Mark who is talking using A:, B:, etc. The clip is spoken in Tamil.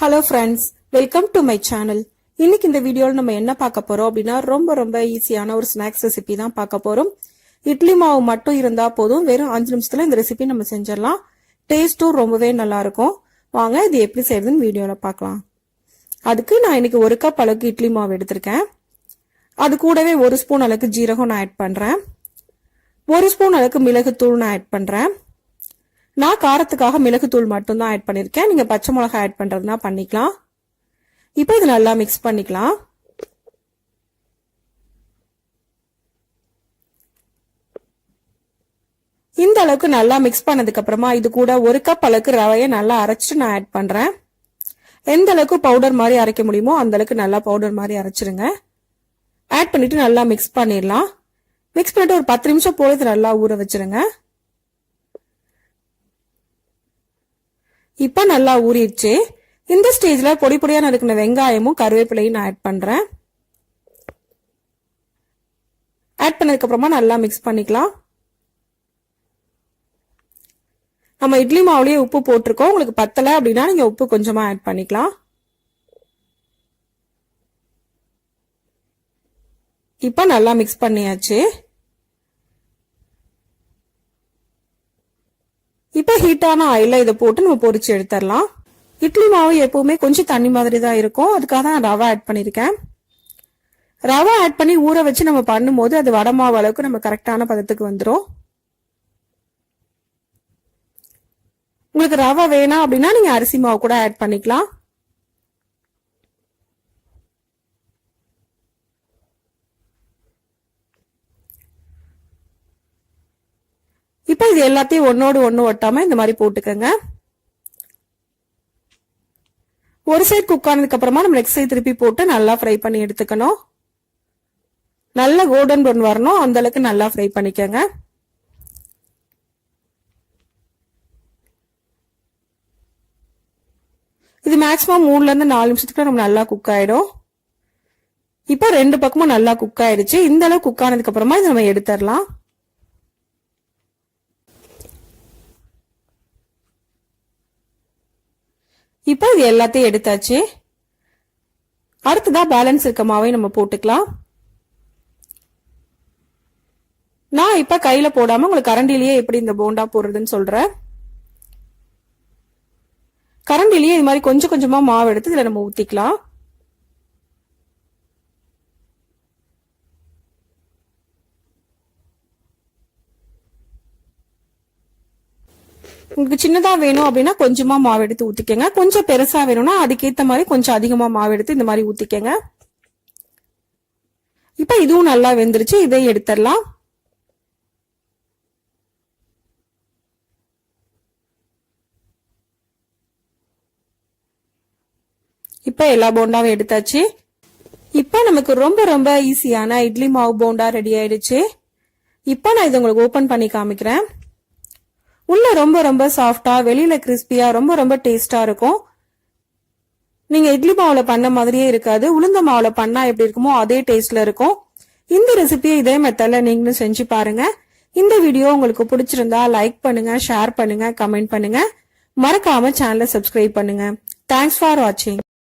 A: Hello friends welcome to my channel இன்னைக்கு இந்த வீடியோவில் நம்ம என்ன பார்க்க போறோம் அப்படின்னா ரொம்ப ரொம்ப ஈஸியான ஒரு ஸ்நாக்ஸ் ரெசிபி தான் பார்க்க போறோம். இட்லி மாவு மட்டும் இருந்தா போதும். வெறும் அஞ்சு நிமிஷத்துல இந்த ரெசிபி நம்ம செஞ்சிடலாம். டேஸ்ட்டும் ரொம்பவே நல்லா இருக்கும் வாங்க இது எப்படி செய்யறதுன்னு வீடியோவில் பார்க்கலாம். அதுக்கு நான் இன்னைக்கு ஒரு கப் அளவுக்கு இட்லி மாவு எடுத்திருக்கேன். அது கூடவே ஒரு ஸ்பூன் அளவுக்கு ஜீரகம் நான் ஆட் பண்றேன். ஒரு ஸ்பூன் அளவுக்கு மிளகுத்தூள் நான் ஆட் பண்றேன். நான் காரத்துக்காக மிளகுத்தூள் மட்டும்தான் ஆட் பண்ணியிருக்கேன் நீங்கள் பச்சை மிளகா ஆட் பண்ணுறதுனா பண்ணிக்கலாம். இப்போ இது நல்லா மிக்ஸ் பண்ணிக்கலாம். இந்த அளவுக்கு நல்லா மிக்ஸ் பண்ணதுக்கு அப்புறமா இது கூட ஒரு கப் அளவுக்கு ரவையை நல்லா அரைச்சிட்டு நான் ஆட் பண்ணுறேன் எந்த அளவுக்கு பவுடர் மாதிரி அரைக்க முடியுமோ அந்த அளவுக்கு நல்லா பவுடர் மாதிரி அரைச்சிருங்க. ஆட் பண்ணிட்டு நல்லா மிக்ஸ் பண்ணிடலாம். மிக்ஸ் பண்ணிட்டு ஒரு பத்து நிமிஷம் போல இது நல்லா ஊற வச்சிருங்க. இப்போ நல்லா ஊறிடுச்சு. இந்த ஸ்டேஜ்ல பொடி பொடியா நறுக்கின வெங்காயமும் கருவேப்பிலையும் நான் ஆட் பண்றேன். ஆட் பண்ணதுக்கு அப்புறமா நல்லா மிக்ஸ் பண்ணிக்கலாம். நம்ம இட்லி மாவுலயே உப்பு போட்டிருக்கோம். உங்களுக்கு பத்தல அப்படின்னா நீங்க உப்பு கொஞ்சமா ஆட் பண்ணிக்கலாம். இப்போ நல்லா மிக்ஸ் பண்ணியாச்சு. இப்போ ஹீட்டான ஆயில இதை போட்டு நம்ம பொறிச்சு எடுத்துடலாம். இட்லி மாவு எப்பவுமே கொஞ்சம் தண்ணி மாதிரி தான் இருக்கும். அதுக்காக தான் நான் ரவை ஆட் பண்ணியிருக்கேன் ரவை ஆட் பண்ணி ஊற வச்சு நம்ம பண்ணும்போது அது வடை மாவு அளவுக்கு நம்ம கரெக்டான பதத்துக்கு வந்துடும் உங்களுக்கு ரவை வேணாம் அப்படின்னா நீங்க அரிசி மாவு கூட ஆட் பண்ணிக்கலாம். இப்போ இது எல்லாத்தையும் ஒன்னோடு ஒன்று ஒட்டாம இந்த மாதிரி போட்டுக்கோங்க ஒரு சைடு குக் ஆனதுக்கு அப்புறமா நம்ம நெக்ஸ்ட் சைடு திருப்பி போட்டு நல்லா ஃப்ரை பண்ணி எடுத்துக்கணும். நல்ல கோல்டன் ப்ரௌன் வரணும். அந்த அளவுக்கு நல்லா ஃப்ரை பண்ணிக்கோங்க. இது மேக்ஸிமம் மூணுல இருந்து நாலு நிமிஷத்துக்கு நம்ம நல்லா குக் ஆயிடும். இப்போ ரெண்டு பக்கமும் நல்லா குக் ஆயிடுச்சு இந்த அளவு குக் ஆனதுக்கு அப்புறமா இதை நம்ம எடுத்துடலாம். இப்போ இது எல்லாத்தையும் எடுத்தாச்சு. அடுத்ததா பேலன்ஸ் இருக்க மாவை நம்ம போட்டுக்கலாம். நான் இப்ப கையில போடாம உங்களுக்கு கரண்டிலேயே எப்படி இந்த போண்டா போடுறதுன்னு சொல்றேன். கரண்டிலேயே இது மாதிரி கொஞ்சம் கொஞ்சமா மாவு எடுத்து இதுல நம்ம ஊத்திக்கலாம். உங்களுக்கு சின்னதா வேணும் அப்படின்னா கொஞ்சமா மாவு எடுத்து ஊத்திக்கங்க. கொஞ்சம் பெருசா வேணும்னா அதுக்கேத்த மாதிரி கொஞ்சம் அதிகமா மாவு எடுத்து இந்த மாதிரி ஊத்திக்கங்க. இப்ப இதுவும் நல்லா வெந்துருச்சு இதை எடுத்துடலாம். இப்ப எல்லா போண்டாவும் எடுத்தாச்சு. இப்ப நமக்கு ரொம்ப ரொம்ப ஈஸியான இட்லி மாவு போண்டா ரெடி ஆயிடுச்சு. இப்ப நான் இதை உங்களுக்கு ஓபன் பண்ணி காமிக்கிறேன். உள்ள ரொம்ப ரொம்ப சாஃப்டா வெளியில கிறிஸ்பியா ரொம்ப ரொம்ப டேஸ்டா இருக்கும். நீங்க இட்லி மாவுல பண்ண மாதிரியே இருக்காது. உளுந்த மாவுல பண்ணா எப்படி இருக்குமோ அதே டேஸ்ட்ல இருக்கும். இந்த ரெசிபியை இதே மெத்தட்ல நீங்களும் செஞ்சு பாருங்க. இந்த வீடியோ உங்களுக்கு பிடிச்சிருந்தா லைக் பண்ணுங்க ஷேர் பண்ணுங்க கமெண்ட் பண்ணுங்க. மறக்காம சேனலை சப்ஸ்கிரைப் பண்ணுங்க. தேங்க்ஸ் ஃபார் வாட்சிங்